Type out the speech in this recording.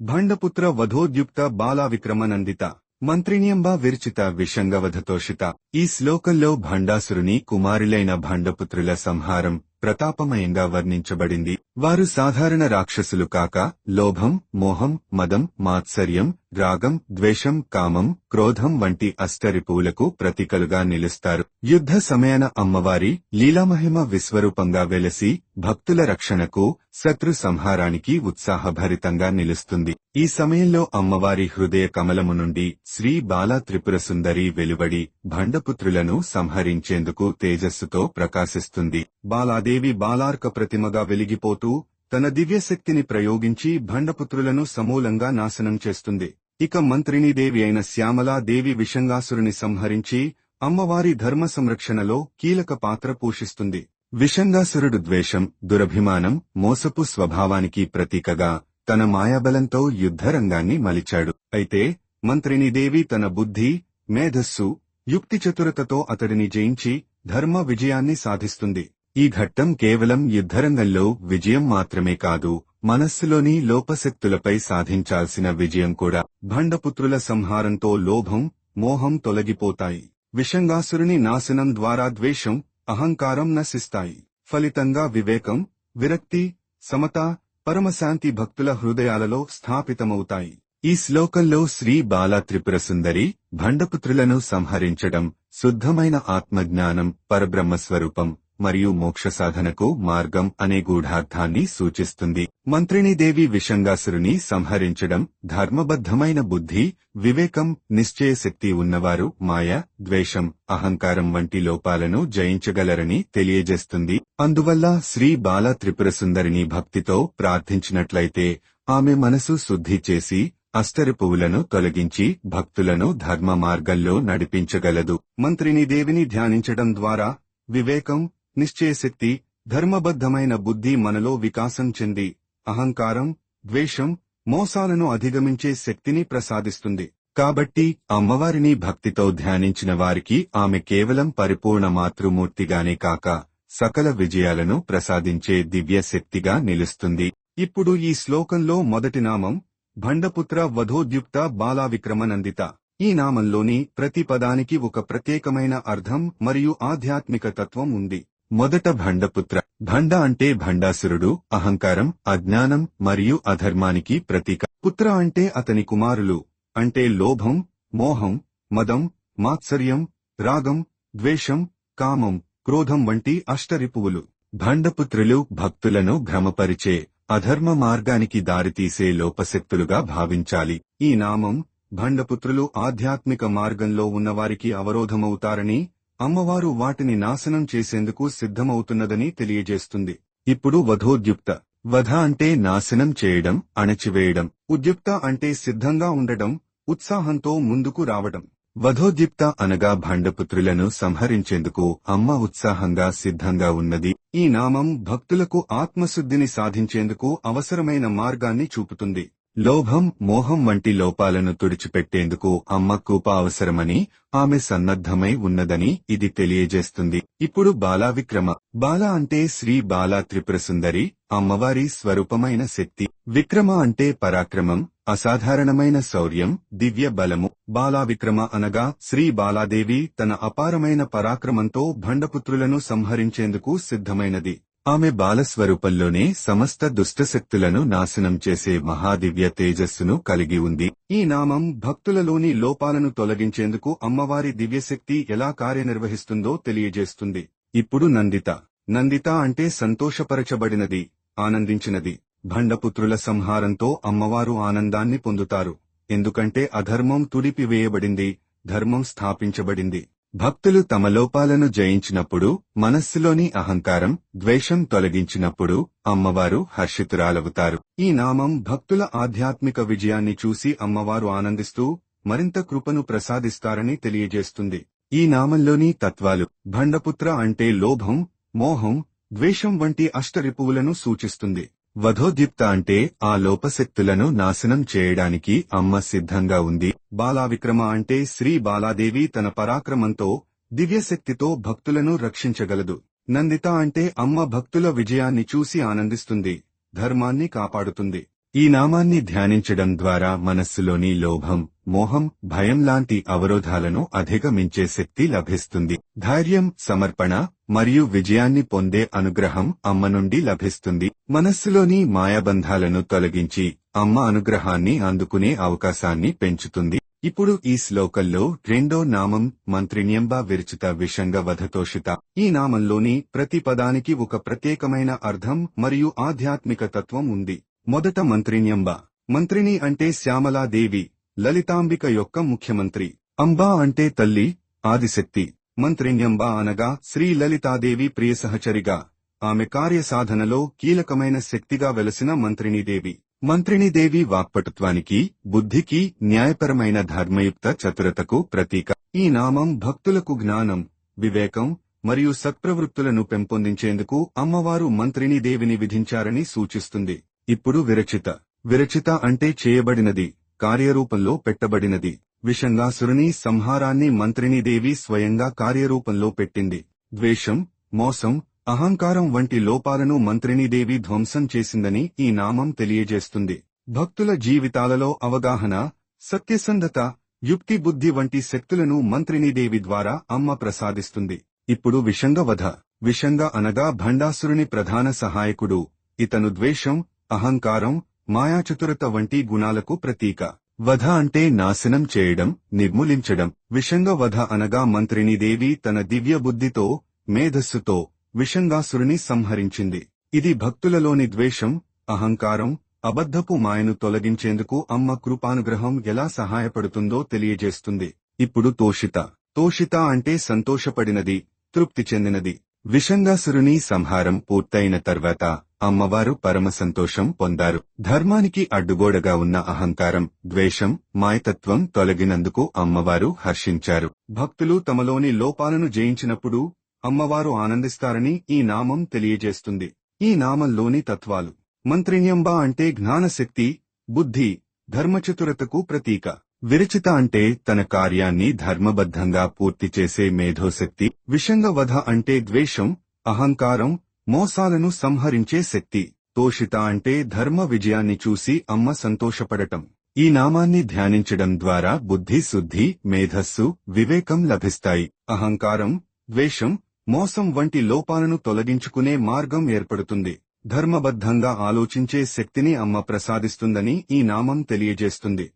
భండపుత్ర వధోద్యుక్త బాలా విక్రమనందిత మంత్రిణ్యంబా విర్చిత విషంగవధతోషిత ఈ శ్లోకంలో భండాసురుని కుమారులైన భండపుత్రుల సంహారం ప్రతాపమయంగా వర్ణించబడింది. వారు సాధారణ రాక్షసులు కాక లోభం మోహం మదం మాత్సర్యం రాగం ద్వేషం కామం క్రోధం వంటి అష్టరిపువులకు ప్రతీకలుగా నిలుస్తారు. యుద్ధ సమయాన అమ్మవారి లీలామహిమ విశ్వరూపంగా వెలసి భక్తుల రక్షణకు శత్రు సంహారానికి ఉత్సాహభరితంగా నిలుస్తుంది. ఈ సమయంలో అమ్మవారి హృదయ కమలము నుండి శ్రీ బాలా సుందరి వెలువడి భండపుత్రులను సంహరించేందుకు తేజస్సుతో ప్రకాశిస్తుంది. బాలాదేవి బాలార్క ప్రతిమగా వెలిగిపోతూ తన దివ్యశక్తిని ప్రయోగించి భండపుత్రులను సమూలంగా నాశనం చేస్తుంది. ఇక మంత్రిణీదేవి అయిన శ్యామలాదేవి విషంగాసురుని సంహరించి అమ్మవారి ధర్మ సంరక్షణలో కీలక పాత్ర పోషిస్తుంది. విషంగాసురుడు ద్వేషం దురభిమానం మోసపు స్వభావానికి ప్రతీకగా తన మాయాబలంతో యుద్ధరంగాన్ని మలిచాడు. అయితే మంత్రిణీదేవి తన బుద్ధి మేధస్సు యుక్తిచతురతతో అతడిని జయించి ధర్మ విజయాన్ని సాధిస్తుంది. ఈ ఘట్టం కేవలం యుద్ధరంగంలో విజయం మాత్రమే కాదు మనస్సులోని లోపశక్తులపై సాధించాల్సిన విజయం కూడా. భండపుత్రుల సంహారంతో లోభం మోహం తొలగిపోతాయి. విషంగాసురుని నాశనం ద్వారా ద్వేషం అహంకారం నశిస్తాయి. ఫలితంగా వివేకం విరక్తి సమత పరమశాంతి భక్తుల హృదయాలలో స్థాపితమవుతాయి. ఈ శ్లోకంలో శ్రీ బాలా త్రిపుర సుందరి భండపుత్రులను సంహరించడం శుద్ధమైన ఆత్మజ్ఞానం పరబ్రహ్మస్వరూపం మరియు మోక్ష సాధనకు మార్గం అనే గూఢార్థాన్ని సూచిస్తుంది. మంత్రిణీదేవి విషంగాసురుని సంహరించడం ధర్మబద్ధమైన బుద్ధి వివేకం నిశ్చయశక్తి ఉన్నవారు మాయ ద్వేషం అహంకారం వంటి లోపాలను జయించగలరని తెలియజేస్తుంది. అందువల్ల శ్రీ బాల త్రిపురసుందరిని భక్తితో ప్రార్థించినట్లయితే ఆమె మనసు శుద్ధి చేసి అష్టరిపువులను తొలగించి భక్తులను ధర్మ మార్గంలో నడిపించగలదు. మంత్రిణీదేవిని ధ్యానించడం ద్వారా వివేకం నిశ్చయశక్తి ధర్మబద్ధమైన బుద్ధి మనలో వికాసం చెంది అహంకారం ద్వేషం మోసాలను అధిగమించే శక్తిని ప్రసాదిస్తుంది. కాబట్టి అమ్మవారిని భక్తితో ధ్యానించిన వారికి ఆమె కేవలం పరిపూర్ణ మాతృమూర్తిగానే కాక సకల విజయాలను ప్రసాదించే దివ్య శక్తిగా నిలుస్తుంది. ఇప్పుడు ఈ శ్లోకంలో మొదటి నామం భండపుత్ర వధోద్యుక్త బాలావిక్రమనందిత. ఈ నామంలోని ప్రతి పదానికి ఒక ప్రత్యేకమైన అర్థం మరియు ఆధ్యాత్మిక తత్వం ఉంది. మొదట భండపుత్ర. భండ అంటే భండాసురుడు అహంకారం అజ్ఞానం మరియు అధర్మానికి ప్రతీక. పుత్ర అంటే అతని కుమారులు అంటే లోభం మోహం మదం మాత్సర్యం రాగం ద్వేషం కామం క్రోధం వంటి అష్టరిపువులు. భండపుత్రులు భక్తులను భ్రమపరిచే అధర్మ మార్గానికి దారితీసే లోపశక్తులుగా భావించాలి. ఈ నామం భండపుత్రులు ఆధ్యాత్మిక మార్గంలో ఉన్నవారికి అవరోధమవుతారని అమ్మవారు వాటిని నాశనం చేసేందుకు సిద్ధమవుతున్నదని తెలియజేస్తుంది. ఇప్పుడు వధోద్యుక్త. వధ అంటే నాశనం చేయడం అణచివేయడం. ఉద్యుక్త అంటే సిద్ధంగా ఉండడం ఉత్సాహంతో ముందుకు రావడం. వధోద్యుక్త అనగా భండపుత్రులను సంహరించేందుకు అమ్మ ఉత్సాహంగా సిద్ధంగా ఉన్నది. ఈ నామం భక్తులకు ఆత్మశుద్ధిని సాధించేందుకు అవసరమైన మార్గాన్ని చూపుతుంది. లోభం మోహం వంటి లోపాలను తుడిచిపెట్టేందుకు అమ్మ కూప అవసరమని ఆమె సన్నద్ధమై ఉన్నదని ఇది తెలియజేస్తుంది. ఇప్పుడు బాలా విక్రమ బాల అంటే శ్రీ బాలా త్రిపుర సుందరి అమ్మవారి స్వరూపమైన శక్తి. విక్రమ అంటే పరాక్రమం అసాధారణమైన శౌర్యం దివ్య బలము. బాలా విక్రమ అనగా శ్రీ బాలాదేవి తన అపారమైన పరాక్రమంతో భండపుత్రులను సంహరించేందుకు సిద్ధమైనది. ఆమె బాలస్వరూపంలోనే సమస్త దుష్టశక్తులను నాశనం చేసే మహాదివ్య తేజస్సును కలిగి ఉంది. ఈ నామం భక్తులలోని లోపాలను తొలగించేందుకు అమ్మవారి దివ్యశక్తి ఎలా కార్యనిర్వహిస్తుందో తెలియజేస్తుంది. ఇప్పుడు నందిత. నందిత అంటే సంతోషపరచబడినది ఆనందించినది. భండపుత్రుల సంహారంతో అమ్మవారు ఆనందాన్ని పొందుతారు. ఎందుకంటే అధర్మం తుడిపివేయబడింది ధర్మం స్థాపించబడింది. భక్తులు తమ లోపాలను జయించినప్పుడు మనస్సులోని అహంకారం ద్వేషం తొలగించినప్పుడు అమ్మవారు హర్షితురాలవుతారు. ఈ నామం భక్తుల ఆధ్యాత్మిక విజయాన్ని చూసి అమ్మవారు ఆనందిస్తూ మరింత కృపను ప్రసాదిస్తారని తెలియజేస్తుంది. ఈ నామంలోని తత్వాలు భండపుత్ర అంటే లోభం మోహం ద్వేషం వంటి అష్టరిపువులను సూచిస్తుంది. వధోదీప్త అంటే ఆ లోపశక్తులను నాశనం చేయడానికి అమ్మ సిద్ధంగా ఉంది. బాలావిక్రమ అంటే శ్రీ బాలాదేవి తన పరాక్రమంతో దివ్యశక్తితో భక్తులను రక్షించగలదు. నందిత అంటే అమ్మ భక్తుల విజయాన్ని చూసి ఆనందిస్తుంది ధర్మాన్ని కాపాడుతుంది. ఈ నామాన్ని ధ్యానించడం ద్వారా మనస్సులోని లోభం మోహం భయం లాంటి అవరోధాలను అధిగమించే శక్తి లభిస్తుంది. ధైర్యం సమర్పణ మరియు విజయాన్ని పొందే అనుగ్రహం అమ్మ నుండి లభిస్తుంది. మనస్సులోని మాయాబంధాలను తొలగించి అమ్మ అనుగ్రహాన్ని అందుకునే అవకాశాన్ని పెంచుతుంది. ఇప్పుడు ఈ శ్లోకంలో రెండో నామం మంత్రిణ్యంబ విరచిత విషంగ వధతోషిత. ఈ నామంలోని ప్రతి పదానికి ఒక ప్రత్యేకమైన అర్థం మరియు ఆధ్యాత్మిక తత్వం ఉంది. మొదట మంత్రిణ్యంబ. మంత్రిని అంటే శ్యామలాదేవి. లలితాంబిక యొక్క ముఖ్యమంత్రి. అంబా అంటే తల్లి ఆదిశక్తి. మంత్రిణ్యంబా అనగా శ్రీ లలితాదేవి ప్రియ సహచరిగా ఆమె కార్యసాధనలో కీలకమైన శక్తిగా వెలసిన మంత్రిణీదేవి. మంత్రిణీదేవి వాక్పటుత్వానికి బుద్ధికి న్యాయపరమైన ధర్మయుక్త చతురతకు ప్రతీక. ఈ నామం భక్తులకు జ్ఞానం వివేకం మరియు సత్ప్రవృత్తులను పెంపొందించేందుకు అమ్మవారు మంత్రిణీదేవిని విధించారని సూచిస్తుంది. ఇప్పుడు విరచిత. విరచిత అంటే చేయబడినది. కార్యరూపంలో పెట్టబడినది. విషంగాసురుని సంహారాన్ని మంత్రిణీదేవి స్వయంగా కార్యరూపంలో పెట్టింది. ద్వేషం మోసం అహంకారం వంటి లోపాలను మంత్రిణీదేవి ధ్వంసం చేసిందని ఈ నామం తెలియజేస్తుంది. భక్తుల జీవితాలలో అవగాహన సత్యసంధత యుక్తి బుద్ధి వంటి శక్తులను మంత్రిణీదేవి ద్వారా అమ్మ ప్రసాదిస్తుంది. ఇప్పుడు విషంగవధ విషంగ అనగా భండాసురుని ప్రధాన సహాయకుడు. ఇతను ద్వేషం అహంకారం మాయాచతురత వంటి గుణాలకు ప్రతీక. వధ అంటే నాశనం చేయడం నిర్మూలించడం. విషంగ వధ అనగా మంత్రిణీదేవి తన దివ్య బుద్ధితో మేధస్సుతో విషంగాసురుని సంహరించింది. ఇది భక్తులలోని ద్వేషం అహంకారం అబద్ధపు మాయను తొలగించేందుకు అమ్మ కృపానుగ్రహం ఎలా సహాయపడుతుందో తెలియజేస్తుంది. ఇప్పుడు తోషిత. తోషిత అంటే సంతోషపడినది తృప్తి చెందినది. విషంగాసురుని సంహారం పూర్తయిన తర్వాత అమ్మవారు పరమసంతోషం పొందారు. ధర్మానికి అడ్డుగోడగా ఉన్న అహంకారం ద్వేషం మాయతత్వం తొలగినందుకు అమ్మవారు హర్షించారు. భక్తులు తమలోని లోపాలను జయించినప్పుడు అమ్మవారు ఆనందిస్తారని ఈ నామం తెలియజేస్తుంది. ఈ నామంలోని తత్వాలు మంత్రిణ్యంబ అంటే జ్ఞానశక్తి బుద్ధి ధర్మచతురతకు ప్రతీక. విరచిత అంటే తన కార్యాన్ని ధర్మబద్ధంగా పూర్తి చేసే మేధోశక్తి విషంగవధ అంటే ద్వేషం అహంకారం మోసాలను సంహరించే శక్తి తోషిత అంటే ధర్మ విజయాన్ని చూసి అమ్మ సంతోషపడటం. ఈ నామాన్ని ధ్యానించడం ద్వారా బుద్ధి శుద్ధి మేధస్సు వివేకం లభిస్తాయి. అహంకారం ద్వేషం మోసం వంటి లోపాలను తొలగించుకునే మార్గం ఏర్పడుతుంది. ధర్మబద్ధంగా ఆలోచించే శక్తిని అమ్మ ప్రసాదిస్తుందని ఈ నామం తెలియజేస్తుంది.